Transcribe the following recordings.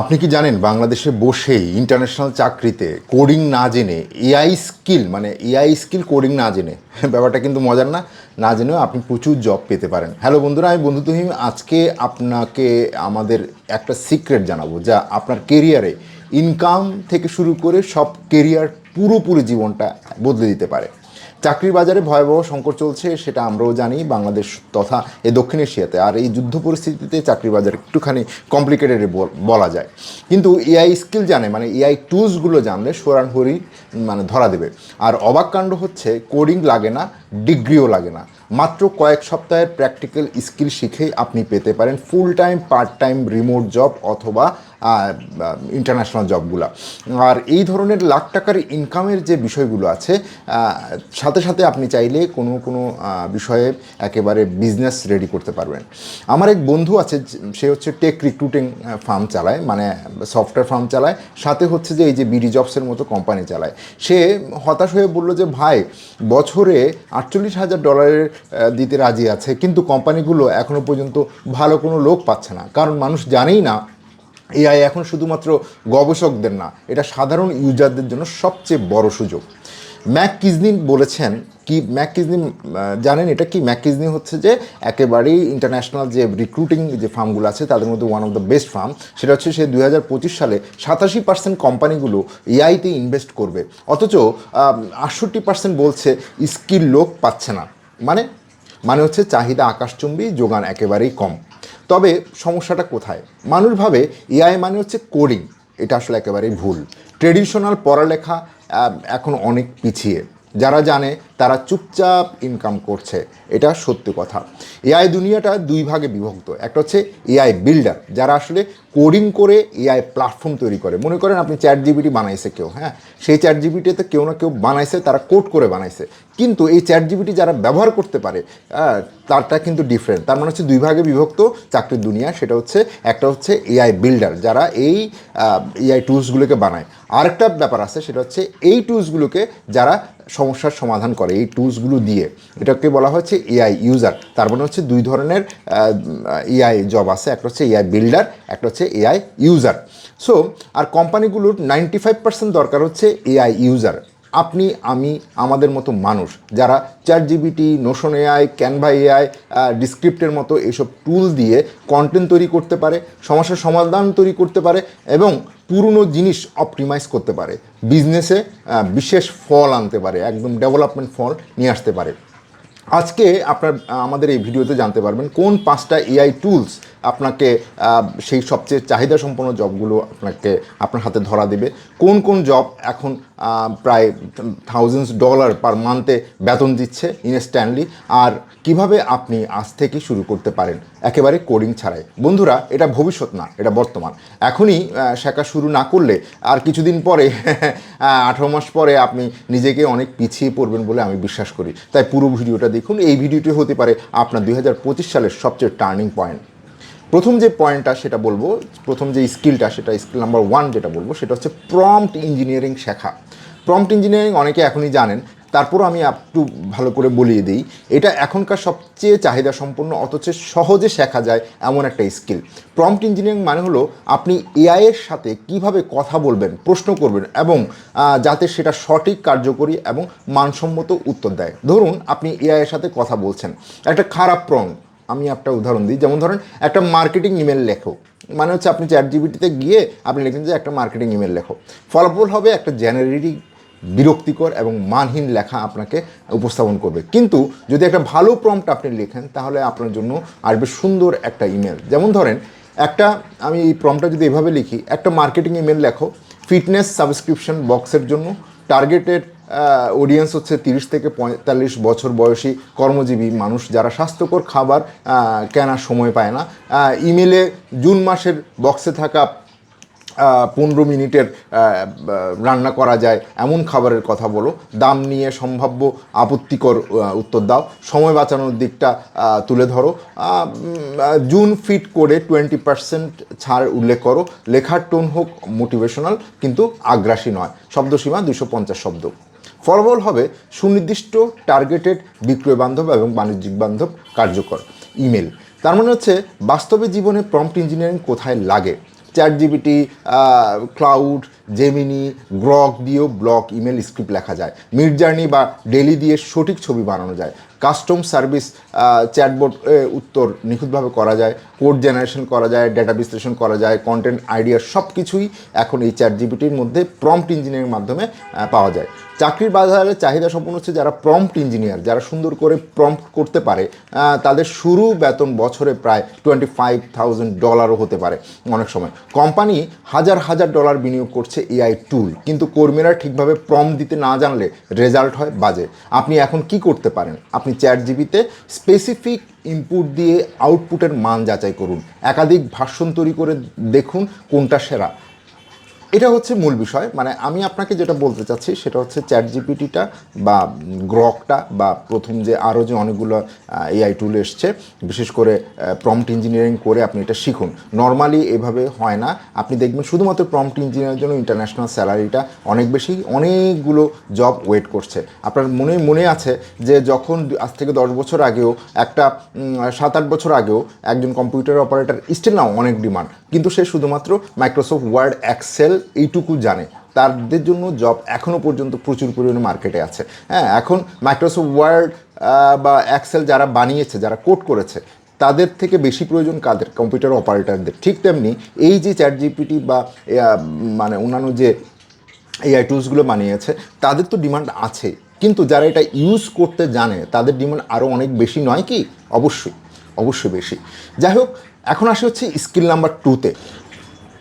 আপনি কি জানেন বাংলাদেশে বসেই ইন্টারন্যাশনাল চাকরিতে কোডিং না জেনে এআই স্কিল মানে এআই স্কিল কোডিং না জেনে, ব্যাপারটা কিন্তু মজার না না জেনেও আপনি প্রচুর জব পেতে পারেন। হ্যালো বন্ধুরা, আমি বন্ধু তুহিম আজকে আপনাকে আমাদের একটা সিক্রেট জানাব যা আপনার কেরিয়ারে ইনকাম থেকে শুরু করে সব কেরিয়ার পুরোপুরি জীবনটা বদলে দিতে পারে। চাকরির বাজারে ভয়াবহ সংকট চলছে, সেটা আমরাও জানি বাংলাদেশ তথা এ দক্ষিণ এশিয়াতে। আর এই যুদ্ধ পরিস্থিতিতে চাকরির বাজার একটুখানি কমপ্লিকেটেড বলা যায়। কিন্তু এআই স্কিল জানে মানে এআই টুলসগুলো জানলে সোরানহরি মানে ধরা দেবে। আর অবাক কাণ্ড হচ্ছে কোডিং লাগে না ডিগ্রিও লাগে না। মাত্র কয়েক সপ্তাহের প্র্যাকটিক্যাল স্কিল শিখেই আপনি পেতে পারেন full time part time remote job অথবা ইন্টারন্যাশনাল জবগুলো আর এই ধরনের লাখ টাকার ইনকামের যে বিষয়গুলো আছে সাথে সাথে আপনি চাইলে কোনো কোনো বিষয়ে একেবারে বিজনেস রেডি করতে পারবেন। আমার এক বন্ধু আছে, সে হচ্ছে টেক রিক্রুটিং ফার্ম চালায় মানে সফটওয়্যার ফার্ম চালায়, সাথে হচ্ছে যে এই যে বিডি জবসের মতো কোম্পানি চালায়। সে হতাশ হয়ে বলল যে, ভাই, বছরে আটচল্লিশ হাজার ডলারের দিতে রাজি আছে, কিন্তু কোম্পানিগুলো এখনও পর্যন্ত ভালো কোনো লোক পাচ্ছে না। কারণ মানুষ জানেই না এআই এখন শুধুমাত্র গবেষকদের না, এটা সাধারণ ইউজারদের জন্য সবচেয়ে বড় সুযোগ। ম্যাক কিজনি বলেছেন কি, ম্যাক কিজনি জানেন এটা কি? ম্যাক কিজনি হচ্ছে যে একেবারেই ইন্টারন্যাশনাল যে রিক্রুটিং যে ফার্মগুলো আছে, তাদের মধ্যে one of the best firm. সেটা হচ্ছে সে দু হাজার পঁচিশ সালে সাতাশি পার্সেন্ট কোম্পানিগুলো এআইতে ইনভেস্ট করবে। অথচ আটষট্টি পার্সেন্ট বলছে স্কিল লোক পাচ্ছে না। মানে মানে হচ্ছে চাহিদা আকাশচুম্বী, যোগান একেবারেই কম। তবে সমস্যাটা কোথায়? মানুষ ভাবে এআই মানে হচ্ছে কোডিং এটা আসলে একেবারেই ভুল। ট্রেডিশনাল পড়ালেখা এখন অনেক পিছিয়ে। যারা জানে তারা চুপচাপ ইনকাম করছে। এটা সত্যি কথা। এআই দুনিয়াটা দুই ভাগে বিভক্ত। একটা হচ্ছে এআই বিল্ডার যারা আসলে কোডিং করে এআই প্ল্যাটফর্ম তৈরি করে। মনে করেন আপনি চ্যাট জিবিটি বানাইছে কেউ হ্যাঁ? সেই চ্যাট জিবিটিতে কেউ না কেউ বানাইছে, তারা কোড করে বানাইছে। কিন্তু এই চ্যাট জিবিটি যারা ব্যবহার করতে পারে তারটা কিন্তু ডিফারেন্ট তার মানে হচ্ছে দুই ভাগে বিভক্ত চাকরির দুনিয়া, সেটা হচ্ছে একটা হচ্ছে এআই বিল্ডার যারা এই এআই টুলসগুলোকে বানায়। আরেকটা ব্যাপার আছে, সেটা হচ্ছে এই টুলসগুলোকে যারা সমস্যার সমাধান করে এই টুলসগুলো দিয়ে। এটাকে বলা হচ্ছে এআই ইউজার তার মানে হচ্ছে দুই ধরনের এআই জব আছে। একটা হচ্ছে এআই বিল্ডার একটা হচ্ছে এআই ইউজার সো আর কোম্পানিগুলোর নাইনটি ফাইভ পার্সেন্ট দরকার হচ্ছে এআই ইউজার আপনি, আমি, আমাদের মতো মানুষ যারা ChatGPT Notion AI Canva AI ডিসক্রিপ্টের মতো এইসব টুল দিয়ে কন্টেন্ট তৈরি করতে পারে, সমস্যার সমাধান তৈরি করতে পারে এবং পুরনো জিনিস অপটিমাইজ করতে পারে। বিজনেসে বিশেষ ফল আনতে পারে, একদম ডেভেলপমেন্ট ফল নিয়ে আসতে পারে। আজকে আপনার আমাদের এই ভিডিওতে জানতে পারবেন কোন পাঁচটা এআই টুলস আপনাকে সেই সবচেয়ে চাহিদা সম্পন্ন জবগুলো আপনাকে আপনার হাতে ধরা দেবে। কোন কোন জব এখন প্রায় থাউজেন্ডস ডলার পার মান্থে বেতন দিচ্ছে ইনস্ট্যান্টলি আর কীভাবে আপনি আজ থেকে শুরু করতে পারেন একেবারে কোডিং ছাড়াই। বন্ধুরা, এটা ভবিষ্যৎ না, এটা বর্তমান। এখনই শেখা শুরু না করলে আর কিছুদিন পরে, আঠারো মাস পরে আপনি নিজেকে অনেক পিছিয়ে পড়বেন বলে আমি বিশ্বাস করি। তাই পুরো ভিডিওটা দেখুন, এই ভিডিওটি হতে পারে আপনার দুই হাজার পঁচিশ সালের সবচেয়ে টার্নিং পয়েন্ট প্রথম যে পয়েন্টটা সেটা বলব, প্রথম যে স্কিলটা সেটা স্কিল নাম্বার ওয়ান যেটা বলব, সেটা হচ্ছে প্রম্পট ইঞ্জিনিয়ারিং শেখা। প্রম্পট ইঞ্জিনিয়ারিং অনেকে এখনই জানেন তারপরও আমি একটু ভালো করে বলিয়ে দিই, এটা এখনকার সবচেয়ে চাহিদা সম্পন্ন, অথচ সহজে শেখা যায় এমন একটা স্কিল। প্রম্পট ইঞ্জিনিয়ারিং মানে হলো আপনি এআই এর সাথে কীভাবে কথা বলবেন, প্রশ্ন করবেন এবং যাতে সেটা সঠিক, কার্যকরী এবং মানসম্মত উত্তর দেয়। ধরুন আপনি এআই এর সাথে কথা বলছেন, একটা খারাপ প্রম্পট, আমি একটা উদাহরণ দিই, যেমন ধরেন একটা মার্কেটিং ইমেল লেখো মানে হচ্ছে আপনি চ্যাট জিবিটিতে গিয়ে আপনি লিখেন যে একটা মার্কেটিং ইমেল লেখো, ফলাফল হবে একটা জেনারেটিক বিরক্তিকর এবং মানহীন লেখা আপনাকে উপস্থাপন করবে। কিন্তু যদি একটা ভালো প্রম্পট আপনি লেখেন, তাহলে আপনার জন্য আসবে সুন্দর একটা ইমেল যেমন ধরেন, একটা, আমি এই প্রম্পটটা যদি এভাবে লিখি, একটা মার্কেটিং ইমেল লেখো ফিটনেস সাবস্ক্রিপশন বক্সের জন্য টার্গেটেড অডিয়েন্স হচ্ছে তিরিশ থেকে পঁয়তাল্লিশ বছর বয়সী কর্মজীবী মানুষ যারা স্বাস্থ্যকর খাবার কেনার সময় পায় না। ইমেলে জুন মাসের বক্সে থাকা পনেরো মিনিটের রান্না করা যায়, এমন খাবারের কথা বলো। দাম নিয়ে সম্ভাব্য আপত্তিকর উত্তর দাও। সময় বাঁচানোর দিকটা তুলে ধরো। জুন ফিট করে টোয়েন্টি পার্সেন্ট ছাড় উল্লেখ করো। লেখার টোন হোক মোটিভেশনাল, কিন্তু আগ্রাসী নয়। শব্দসীমা দুশো পঞ্চাশ শব্দ। ফলাফল হবে সুনির্দিষ্ট, টার্গেটেড, বিক্রয় বান্ধব এবং বাণিজ্যিক বান্ধব কার্যকর। ইমেল। তার মানে হচ্ছে, বাস্তবে জীবনে প্রম্পট ইঞ্জিনিয়ারিং কোথায় লাগে? Chat GPT Claude, Gemini Grok দিয়েও ব্লক ইমেল স্ক্রিপ্ট লেখা যায়। মিড জার্নি বা ডেলি দিয়ে সঠিক ছবি বানানো যায়। কাস্টম সার্ভিস চ্যাটবোর্ড উত্তর নিখুঁতভাবে করা যায়। কোড জেনারেশন করা যায়, ডেটা বিশ্লেষণ করা যায়, কন্টেন্ট আইডিয়া সব কিছুই এখন এই চ্যাট জিবিটির মধ্যে প্রম্পট ইঞ্জিনিয়ারিং মাধ্যমে পাওয়া যায়। চাকরির বাজারে চাহিদা সম্পন্ন হচ্ছে যারা প্রম্পট ইঞ্জিনিয়ার যারা সুন্দর করে প্রম্পট করতে পারে তাদের শুরু বেতন বছরে প্রায় টোয়েন্টি ফাইভ থাউজেন্ড ডলারও হতে পারে অনেক সময়। কোম্পানি হাজার হাজার ডলার বিনিয়োগ করছে এআই টুল কিন্তু কর্মীরা ঠিকভাবে প্রম দিতে না জানলে রেজাল্ট হয় বাজে। আপনি এখন কি করতে পারেন? আপনি চ্যাট জিবিতে স্পেসিফিক ইনপুট দিয়ে আউটপুটের মান যাচাই করুন। একাধিক ভাষণ তৈরি করে দেখুন কোনটা সেরা। এটা হচ্ছে মূল বিষয়। মানে আমি আপনাকে যেটা বলতে চাচ্ছি, সেটা হচ্ছে চ্যাট জিপিটিটা বা গ্রকটা বা প্রথম যে আরও যে অনেকগুলো এআই টুল এসছে, বিশেষ করে প্রম্পট ইঞ্জিনিয়ারিং করে আপনি এটা শিখুন। নর্মালি এভাবে হয় না। আপনি দেখবেন শুধুমাত্র প্রম্পট ইঞ্জিনিয়ারের জন্য ইন্টারন্যাশনাল স্যালারিটা অনেক বেশি, অনেকগুলো জব ওয়েট করছে। আপনার মনে মনে আছে যে যখন আজ থেকে দশ বছর আগেও, একটা সাত আট বছর আগেও একজন কম্পিউটার অপারেটর স্টিল নাও অনেক ডিমান্ড কিন্তু সে শুধুমাত্র মাইক্রোসফট ওয়ার্ড এক্সেল এইটুকু জানে। তাদের জন্য জব এখনও পর্যন্ত প্রচুর পরিমাণে মার্কেটে আছে। হ্যাঁ এখন মাইক্রোসফট ওয়ার্ড বা অ্যাক্সেল যারা বানিয়েছে, যারা কোড করেছে, তাদের থেকে বেশি প্রয়োজন কাদের? কম্পিউটার অপারেটারদের ঠিক তেমনি এই যে চ্যাট জিপিটি বা মানে অন্যান্য যে এআই টুলসগুলো বানিয়েছে, তাদের তো ডিমান্ড আছে। কিন্তু যারা এটা ইউজ করতে জানে, তাদের ডিমান্ড আরও অনেক বেশি নয় কি? অবশ্যই। অবশ্যই বেশি। যাই হোক, এখন আসে হচ্ছে স্কিল নাম্বার টুতে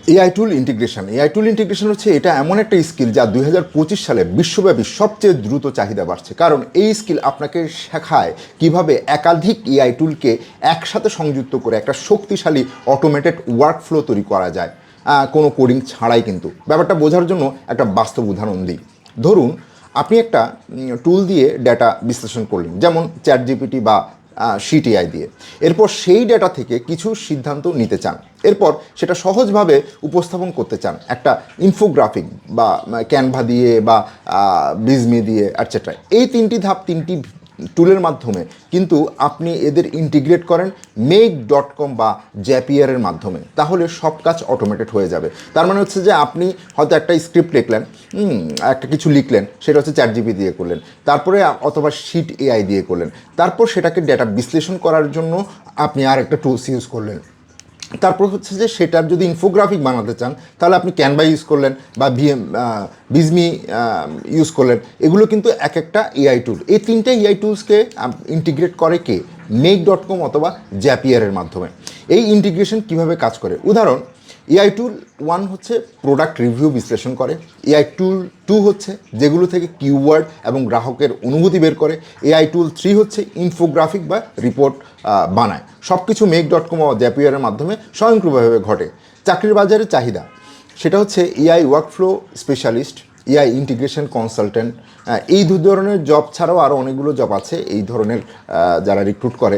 AI tool integration AI tool integration হচ্ছে এটা এমন একটা স্কিল যা দু হাজার পঁচিশ সালে বিশ্বব্যাপী সবচেয়ে দ্রুত চাহিদা বাড়ছে। কারণ এই স্কিল আপনাকে শেখায় কীভাবে একাধিক এআই টুলকে একসাথে সংযুক্ত করে একটা শক্তিশালী অটোমেটেড ওয়ার্কফ্লো তৈরি করা যায়। কোনো কোডিং ছাড়াই কিন্তু। ব্যাপারটা বোঝার জন্য একটা বাস্তব উদাহরণ দিই। ধরুন, আপনি একটা টুল দিয়ে ডেটা বিশ্লেষণ করলেন। যেমন চ্যাট জিপিটি বা সিটিআই দিয়ে। এরপর সেই ডেটা থেকে কিছু সিদ্ধান্ত নিতে চান। এরপর সেটা সহজভাবে উপস্থাপন করতে চান। একটা ইনফোগ্রাফিক বা ক্যানভা দিয়ে বা বিজমি দিয়ে অ্যাটসেট্রা এই তিনটি ধাপ, তিনটি টুলের মাধ্যমে, কিন্তু আপনি এদের ইন্টিগ্রেট করেন মেক ডট কম বা জ্যাপিয়ারের মাধ্যমে, তাহলে সব কাজ অটোমেটেড হয়ে যাবে। তার মানে হচ্ছে যে আপনি হয়তো একটা স্ক্রিপ্ট লিখলেন একটা কিছু লিখলেন, সেটা হচ্ছে চ্যাট জিবি দিয়ে করলেন, তারপরে অথবা শিট এআই দিয়ে করলেন, তারপর সেটাকে ডেটা বিশ্লেষণ করার জন্য আপনি আর একটা টুলস ইউজ করলেন। তারপর হচ্ছে যে সেটার যদি ইনফোগ্রাফিক বানাতে চান, তাহলে আপনি ক্যানভা ইউজ করলেন বা ভিএম বিজমি ইউজ করলেন। এগুলো কিন্তু এক একটা এআই টুল এই তিনটে এআই টুলসকে ইন্টিগ্রেট করে কে? মেক ডট কম অথবা জ্যাপিয়ারের মাধ্যমে। এই ইন্টিগ্রেশন কীভাবে কাজ করে? উদাহরণ এআই টুল ওয়ান হচ্ছে প্রোডাক্ট রিভিউ বিশ্লেষণ করে। এআই টুল টু হচ্ছে যেগুলো থেকে কিওয়ার্ড এবং গ্রাহকের অনুভূতি বের করে। এআই টুল থ্রি হচ্ছে ইনফোগ্রাফিক বা রিপোর্ট বানায়। সব কিছু মেক ডট কম জ্যাপিয়ারের মাধ্যমে স্বয়ংক্রিয়ভাবে ঘটে। চাকরির বাজারে চাহিদা। সেটা হচ্ছে AI workflow specialist AI integration consultant এই দু ধরনের জব ছাড়াও আরও অনেকগুলো জব আছে। এই ধরনের যারা রিক্রুট করে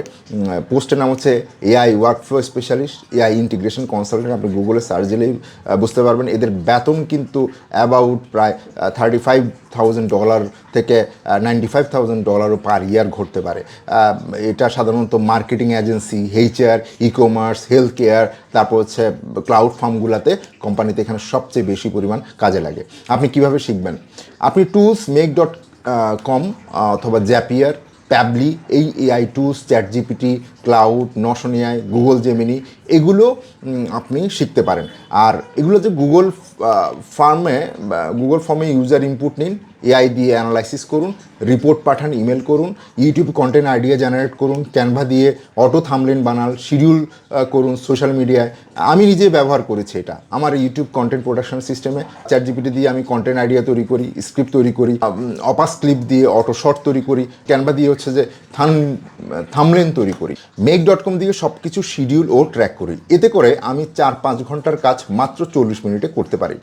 পোস্টের নাম হচ্ছে AI work workflow specialist AI integration consultant আপনি গুগলে সার্চ দিলেই বুঝতে পারবেন। এদের বেতন কিন্তু অ্যাবাউট প্রায় থার্টি ফাইভ থাউজেন্ড ডলার থেকে নাইনটি ফাইভ থাউজেন্ড ডলারও পার ইয়ার ঘটতে পারে। এটা সাধারণত marketing agency HR e commerce health care তারপর হচ্ছে ক্লাউড ফার্মগুলোতে কোম্পানিতে এখানে সবচেয়ে বেশি পরিমাণ কাজে লাগে। আপনি কীভাবে শিখবেন? আপনি টুলস মেক ডট কম অথবা জ্যাপিয়ার প্যাবলি এই AI tools ChatGPT Claude Notion AI Google Gemini এগুলো আপনি শিখতে পারেন। আর এগুলো যে গুগল ফার্মে গুগল ফর্মে ইউজার ইনপুট নিন এআই দিয়ে অ্যানালাইসিস করুন রিপোর্ট পাঠান ইমেল করুন ইউটিউব কন্টেন্ট আইডিয়া জেনারেট করুন ক্যানভা দিয়ে অটো থামলেন বানাল শিডিউল করুন সোশ্যাল মিডিয়ায় আমি নিজে ব্যবহার করেছি এটা। আমার ইউটিউব কন্টেন্ট প্রোডাকশন সিস্টেমে চ্যাট জিপিটি দিয়ে আমি কন্টেন্ট আইডিয়া তৈরি করি স্ক্রিপ্ট তৈরি করি অপাস ক্লিপ দিয়ে অটো শর্ট তৈরি করি ক্যানভা দিয়ে হচ্ছে যে থাম থামলেন তৈরি করি। মেক ডট কম দিয়ে সব কিছু শিডিউল ও ট্র্যাক করি। এতে করে আমি চার পাঁচ ঘণ্টার কাজ মাত্র চল্লিশ মিনিটে করতে পারি।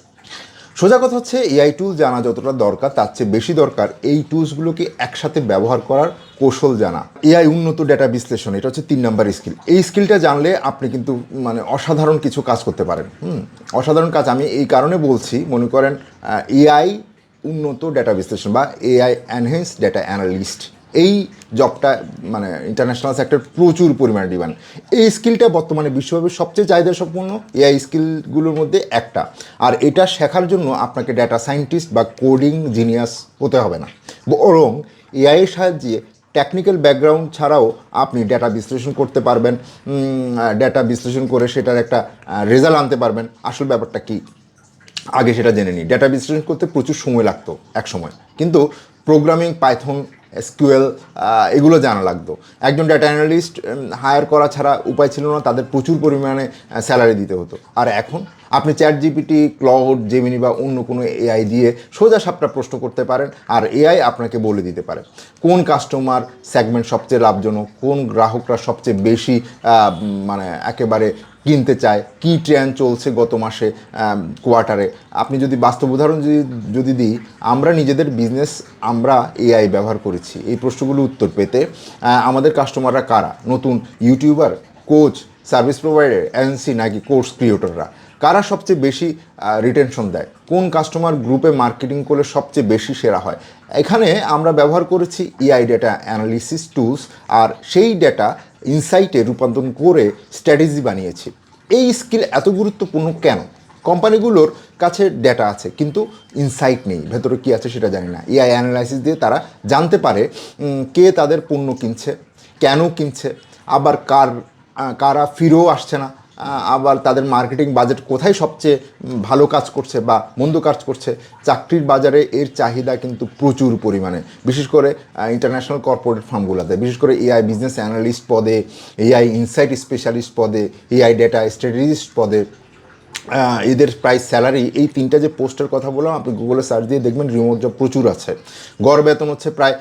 সোজা কথা হচ্ছে এআই টুল জানা যতটা দরকার, তার চেয়ে বেশি দরকার এই টুলসগুলোকে একসাথে ব্যবহার করার কৌশল জানা। এআই উন্নত ডেটা বিশ্লেষণ, এটা হচ্ছে তিন নাম্বার স্কিল এই স্কিলটা জানলে আপনি কিন্তু মানে অসাধারণ কিছু কাজ করতে পারেন। হুম, অসাধারণ কাজ। আমি এই কারণে বলছি, মনে করেন এআই উন্নত ডেটা বিশ্লেষণ বা এআই এনহেন্স ডেটা অ্যানালিস্ট এই জবটা মানে ইন্টারন্যাশনাল সেক্টর প্রচুর পরিমাণে ডিমান্ড এই স্কিলটা বর্তমানে বিশ্বব্যাপী সবচেয়ে চাহিদা সম্পন্ন এআই স্কিলগুলোর মধ্যে একটা। আর এটা শেখার জন্য আপনাকে ডেটা সায়েন্টিস্ট বা কোডিং জিনিয়াস হতে হবে না। বরং এআইয়ের সাহায্যে টেকনিক্যাল ব্যাকগ্রাউন্ড ছাড়াও আপনি ডেটা বিশ্লেষণ করতে পারবেন। ডেটা বিশ্লেষণ করে সেটার একটা রেজাল্ট আনতে পারবেন। আসল ব্যাপারটা কী? আগে সেটা জেনে নিই ডেটা বিশ্লেষণ করতে প্রচুর সময় লাগতো এক সময় কিন্তু প্রোগ্রামিং পাইথন এসকিউএল এগুলো জানা লাগতো। একজন ডেটা অ্যানালিস্ট হায়ার করা ছাড়া উপায় ছিল না, তাদের প্রচুর পরিমাণে স্যালারি দিতে হতো। আর এখন আপনি চ্যাট জিপিটি ক্লাউড জেমিনি বা অন্য কোনো এআই দিয়ে সোজা সাপটা প্রশ্ন করতে পারেন আর এআই আপনাকে বলে দিতে পারে। কোন কাস্টমার সেগমেন্ট সবচেয়ে লাভজনক? কোন গ্রাহকরা সবচেয়ে বেশি মানে একেবারে কিনতে চায়? কী ট্রেন্ড চলছে গত মাসে কোয়ার্টারে আপনি যদি বাস্তব উদাহরণ যদি যদি দিই, আমরা নিজেদের বিজনেস আমরা এআই ব্যবহার করেছি। এই প্রশ্নগুলো উত্তর পেতে আমাদের কাস্টমাররা কারা? নতুন YouTuber coach service provider agency নাকি কোর্স ক্রিয়েটররা? কারা সবচেয়ে বেশি রিটেনশন দেয়? কোন কাস্টমার গ্রুপে মার্কেটিং করলে সবচেয়ে বেশি সেরা হয়? এখানে আমরা ব্যবহার করেছি ইআই ডেটা অ্যানালিসিস টুলস আর সেই ডেটা ইনসাইটে রূপান্তর করে স্ট্র্যাটেজি বানিয়েছি। এই স্কিল এত গুরুত্বপূর্ণ কেন? কোম্পানিগুলোর কাছে ডেটা আছে, কিন্তু ইনসাইট নেই। ভেতরে কী আছে সেটা জানি না। এআই অ্যানালাইসিস দিয়ে তারা জানতে পারে কে তাদের পণ্য কিনছে, কেন কিনছে, আবার কার কারা ফিরেও আসছে না আবার তাদের মার্কেটিং বাজেট কোথায় সবচেয়ে ভালো কাজ করছে বা মন্দ কাজ করছে, চাকরির বাজারে এর চাহিদা কিন্তু প্রচুর পরিমাণে। বিশেষ করে ইন্টারন্যাশনাল কর্পোরেট ফার্মগুলোতে বিশেষ করে এআই বিজনেস অ্যানালিস্ট পদে এআই ইনসাইট স্পেশালিস্ট পদে এআই ডেটা স্ট্র্যাটেজিস্ট পদে এদের প্রাইস স্যালারি এই তিনটা যে পোস্টের কথা বললাম, আপনি গুগলে সার্চ দিয়ে দেখবেন রিমোট জব প্রচুর আছে। গড় বেতন হচ্ছে প্রায়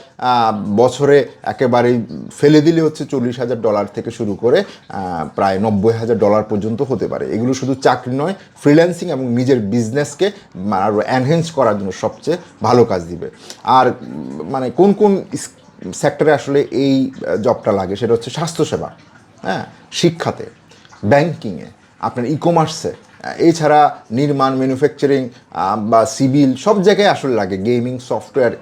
বছরে একেবারেই ফেলে দিলে হচ্ছে চল্লিশ হাজার ডলার থেকে শুরু করে প্রায় নব্বই হাজার ডলার পর্যন্ত হতে পারে। এগুলো শুধু চাকরি নয় ফ্রিল্যান্সিং এবং নিজের বিজনেসকে আরও এনহেন্স করার জন্য সবচেয়ে ভালো কাজ দিবে। আর মানে কোন কোন সেক্টরে আসলে এই জবটা লাগে, সেটা হচ্ছে স্বাস্থ্যসেবা হ্যাঁ শিক্ষাতে ব্যাংকিংয়ে আপনার ই কমার্সে এছাড়া নির্মাণ ম্যানুফ্যাকচারিং বা সিভিল সব জায়গায় আসলে লাগে গেমিং সফটওয়্যার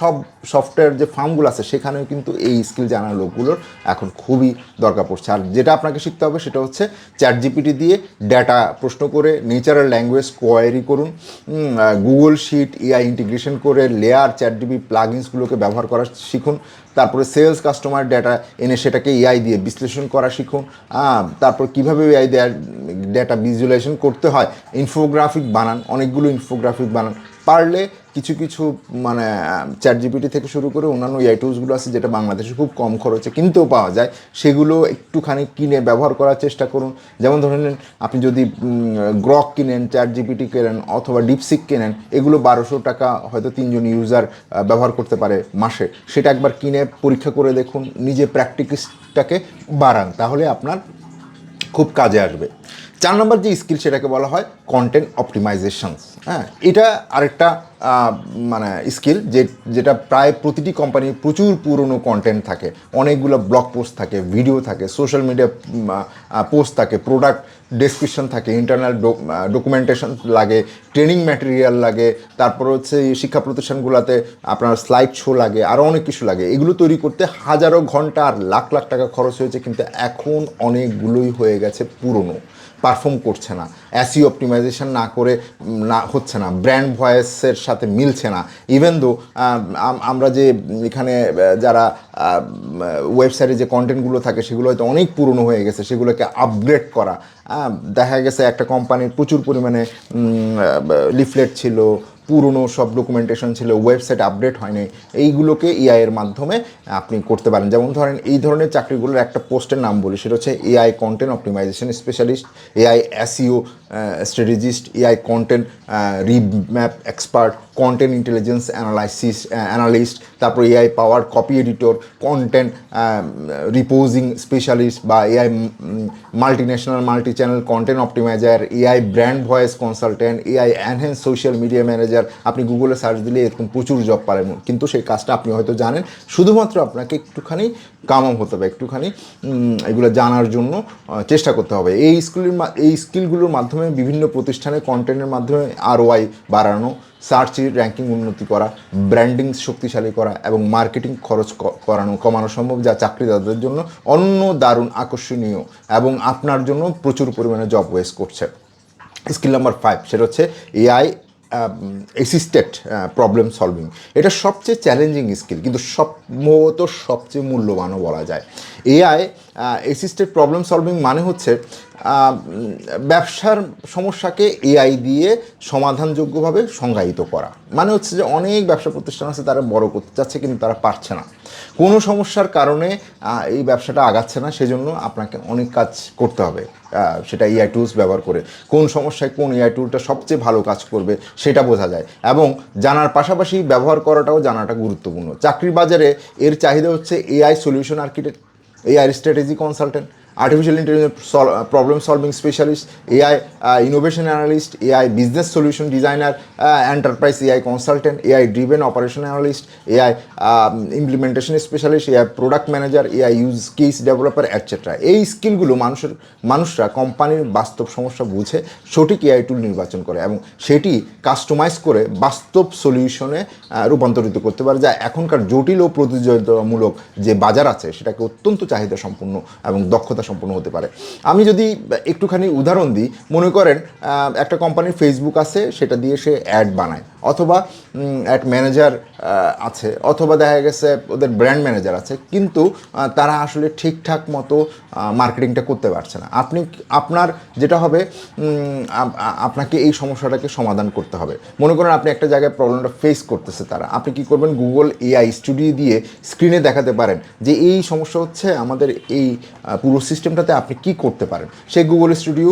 সব সফটওয়্যার যে ফার্মগুলো আছে, সেখানেও কিন্তু এই স্কিল জানার লোকগুলোর এখন খুবই দরকার পড়ছে। আর যেটা আপনাকে শিখতে হবে সেটা হচ্ছে চ্যাট জিপিটি দিয়ে ডেটা প্রশ্ন করে নেচারাল ল্যাঙ্গুয়েজ কোয়ারি করুন গুগল শিট এআই ইন্টিগ্রেশন করে লেয়ার চ্যাট জিপি প্লাগিনসগুলোকে ব্যবহার করা শিখুন, তারপরে সেলস কাস্টমার ডেটা এনে সেটাকে এআই দিয়ে বিশ্লেষণ করা শিখুন তারপর কীভাবে এআই ডেটা ভিজুয়ালাইজেশন করতে হয় ইনফোগ্রাফিক বানান, অনেকগুলো ইনফোগ্রাফিক বানান। পারলে কিছু কিছু মানে চ্যাট জিপিটি থেকে শুরু করে অন্যান্য এআই টুলসগুলো আছে যেটা বাংলাদেশে খুব কম খরচে কিনতেও পাওয়া যায়, সেগুলো একটুখানি কিনে ব্যবহার করার চেষ্টা করুন। যেমন ধরে নিন, আপনি যদি গ্রক কিনেন চ্যাট জিপিটি কেনেন অথবা ডিপসিক কেনেন, এগুলো বারোশো টাকা হয়তো তিনজন ইউজার ব্যবহার করতে পারে মাসে। সেটা একবার কিনে পরীক্ষা করে দেখুন, নিজে প্র্যাকটিসটাকে বাড়ান, তাহলে আপনার খুব কাজে আসবে। চার নম্বর যে স্কিল সেটাকে বলা হয় কন্টেন্ট অপটিমাইজেশন হ্যাঁ এটা আরেকটা মানে স্কিল যে, যেটা প্রায় প্রতিটি কোম্পানির প্রচুর পুরনো কন্টেন্ট থাকে। অনেকগুলো ব্লগ পোস্ট থাকে ভিডিও থাকে সোশ্যাল মিডিয়া পোস্ট থাকে প্রোডাক্ট ডেসক্রিপশন থাকে ইন্টারনাল ডকুমেন্টেশন লাগে ট্রেনিং ম্যাটেরিয়াল লাগে, তারপর হচ্ছে শিক্ষা প্রতিষ্ঠানগুলোতে আপনার স্লাইড শো লাগে আরও অনেক কিছু লাগে। এগুলো তৈরি করতে হাজারো ঘণ্টা আর লাখ লাখ টাকা খরচ হয়েছে, কিন্তু এখন অনেকগুলোই হয়ে গেছে পুরনো। পারফর্ম করছে না। অ্যাসি অপটিমাইজেশন না করে না, হচ্ছে না। ব্র্যান্ড ভয়েসের সাথে মিলছে না। ইভেন দো আমরা যে, এখানে যারা ওয়েবসাইটে যে কন্টেন্টগুলো থাকে, সেগুলো হয়তো অনেক পুরনো হয়ে গেছে, সেগুলোকে আপগ্রেড করা। দেখা গেছে একটা কোম্পানির প্রচুর পরিমাণে লিফলেট ছিল পুরনো সব ডকুমেন্টেশন ছিল ওয়েবসাইট আপডেট হয়নি, এইগুলোকে এআই এর মাধ্যমে আপনি করতে পারেন। যেমন ধরেন, এই ধরনের চাকরিগুলোর একটা পোস্টের নাম বলি, সেটা হচ্ছে AI content optimization specialist AI SEO strategist AI content remap expert content intelligence analysis analyst তারপর AI power copy editor content repurposing specialist বা AI multi national multi channel content optimizer AI brand voice consultant AI enhance social media manager আপনি গুগলে search দিলে এরকম প্রচুর job পারেন। কিন্তু সেই কাজটা আপনি হয়তো জানেন। শুধুমাত্র আপনাকে একটুখানি কামাম হতে হবে, একটুখানি এগুলো জানার জন্য চেষ্টা করতে হবে। এই স্কিলের এই স্কিলগুলোর মাধ্যমে বিভিন্ন প্রতিষ্ঠানে কন্টেন্টের মাধ্যমে আর ওয়াই বাড়ানো সার্চ র্যাঙ্কিং উন্নতি করা, ব্র্যান্ডিং শক্তিশালী করা এবং মার্কেটিং খরচ করানো, কমানো সম্ভব যা চাকরিদাতাদের জন্য অন্য দারুণ আকর্ষণীয় এবং আপনার জন্য প্রচুর পরিমাণে জব ওয়েস্ট করছে। স্কিল নাম্বার ফাইভ সেটা হচ্ছে এআই অ্যাসিস্টেড প্রবলেম সলভিং এটা সবচেয়ে চ্যালেঞ্জিং স্কিল কিন্তু সম্ভবত সবচেয়ে মূল্যবানও বলা যায়। এআই অ্যাসিস্টেড প্রবলেম সলভিং মানে হচ্ছে ব্যবসার সমস্যাকে এআই দিয়ে সমাধানযোগ্যভাবে সংজ্ঞায়িত করা। মানে হচ্ছে যে অনেক ব্যবসা প্রতিষ্ঠান আছে, তারা বড় করতে চাচ্ছে, কিন্তু তারা পারছে না। কোনো সমস্যার কারণে এই ব্যবসাটা আগাচ্ছে না, সেজন্য আপনাকে অনেক কাজ করতে হবে। সেটা এআই টুলস ব্যবহার করে। কোন সমস্যায় কোন এআই টুলটা সবচেয়ে ভালো কাজ করবে, সেটা বোঝা যায়। এবং জানার পাশাপাশি ব্যবহার করাটাও জানাটা গুরুত্বপূর্ণ। চাকরির বাজারে এর চাহিদা হচ্ছে AI solution architect AI strategy consultant artificial intelligence problem solving specialist AI innovation analyst AI business solution designer enterprise AI consultant AI driven operation analyst AI implementation specialist AI product manager AI use case developer etcetera এই স্কিলগুলো মানুষের, মানুষরা কোম্পানির বাস্তব সমস্যা বুঝে সঠিক AI টুল নির্বাচন করে এবং সেটি কাস্টমাইজ করে বাস্তব সলিউশনে রূপান্তরিত করতে পারে। যা এখনকার জটিল ও প্রতিযোগিতামূলক যে বাজার আছে, সেটাকে অত্যন্ত চাহিদা সম্পন্ন এবং দক্ষতা সম্পন্ন হতে পারে। আমি যদি একটুখানি উদাহরণ দিই, মনে করেন একটা কোম্পানির ফেসবুক আছে, সেটা দিয়ে সে অ্যাড বানায়। অথবা এক ম্যানেজার আছে, অথবা দেখা গেছে ওদের ব্র্যান্ড ম্যানেজার আছে, কিন্তু তারা আসলে ঠিকঠাক মতো মার্কেটিংটা করতে পারছে না। আপনি আপনার যেটা হবে আপনাকে এই সমস্যাটাকে সমাধান করতে হবে। মনে করেন আপনি একটা জায়গায় প্রবলেমটা ফেস করতেছে তারা। আপনি কি করবেন? গুগল এআই স্টুডিও দিয়ে স্ক্রিনে দেখাতে পারেন যে এই সমস্যা হচ্ছে আমাদের এই পুরো সিস্টেমটাতে আপনি কি করতে পারেন। সেই গুগল স্টুডিও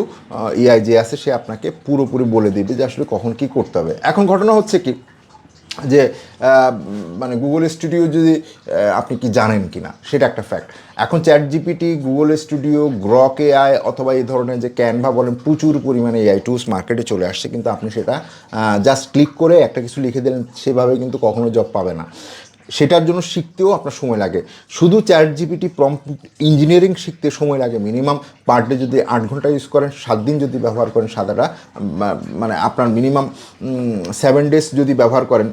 এআই যে আছে, সে আপনাকে পুরোপুরি বলে দেবে যে আসলে কখন কি করতে হবে। এখন ঘটনা হচ্ছে কি যে মানে গুগল স্টুডিও যদি আপনি কি জানেন কি না সেটা একটা ফ্যাক্ট এখন chat GPT Google studio Grok AI অথবা এই ধরনের যে ক্যানভা বলেন, প্রচুর পরিমাণে এআই টুস মার্কেটে চলে আসছে, কিন্তু আপনি সেটা জাস্ট ক্লিক করে একটা কিছু লিখে দিলেন, সেভাবে কিন্তু কখনো জব পাবে না। সেটার জন্য শিখতেও আপনার সময় লাগে। শুধু চ্যাট জিপিটি প্রম্পট ইঞ্জিনিয়ারিং শিখতে সময় লাগে মিনিমাম। পার ডে যদি আট ঘণ্টা ইউজ করেন, সাত দিন যদি ব্যবহার করেন সাদাটা মানে আপনার মিনিমাম সেভেন ডেজ যদি ব্যবহার করেন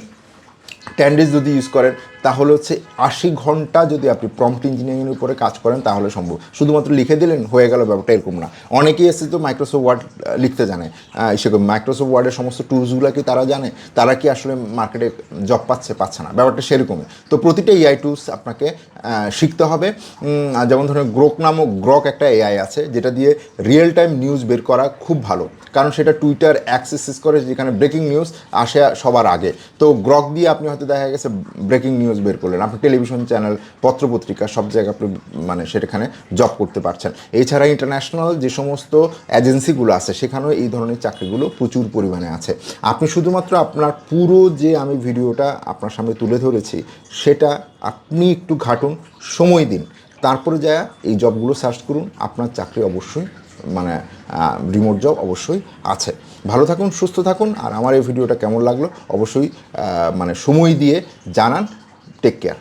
টেন ডেজ যদি ইউজ করেন, তাহলে হচ্ছে আশি ঘণ্টা যদি আপনি প্রম্পট ইঞ্জিনিয়ারিংয়ের উপরে কাজ করেন, তাহলে সম্ভব। শুধুমাত্র লিখে দিলেন, হয়ে গেল ব্যাপারটা এরকম না। অনেকেই এসে তো মাইক্রোসফট ওয়ার্ড লিখতে জানে। সেরকম মাইক্রোসফট ওয়ার্ডের সমস্ত টুলসগুলো কি তারা জানে? তারা কি আসলে মার্কেটে জব পাচ্ছে পাচ্ছে না? ব্যাপারটা সেরকমই। তো প্রতিটা এআই টুলস আপনাকে শিখতে হবে। যেমন ধরুন গ্রোক নামক গ্রক একটা এআই আছে, যেটা দিয়ে রিয়েল টাইম নিউজ বের করা খুব ভালো। কারণ সেটা টুইটার অ্যাক্সেস করে যেখানে ব্রেকিং নিউজ আসে সবার আগে। তো গ্রক দিয়ে আপনি হয়তো দেখা গেছে ব্রেকিং নিউজ বের করলেন। আপনি টেলিভিশন চ্যানেল পত্রপত্রিকা সব জায়গায় আপনি মানে সেখানে জব করতে পারছেন। এছাড়া ইন্টারন্যাশনাল যে সমস্ত এজেন্সিগুলো আছে, সেখানেও এই ধরনের চাকরিগুলো প্রচুর পরিমাণে আছে। আপনি শুধুমাত্র আপনার পুরো যে আমি ভিডিওটা আপনার সামনে তুলে ধরেছি, সেটা আপনি একটু ঘাটুন, সময় দিন। তারপরে যা এই জবগুলো সার্চ করুন, আপনার চাকরি অবশ্যই মানে রিমোট জব অবশ্যই আছে। ভালো থাকুন, সুস্থ থাকুন, আর আমার এই ভিডিওটা কেমন লাগল অবশ্যই মানে সময় দিয়ে জানান। Take care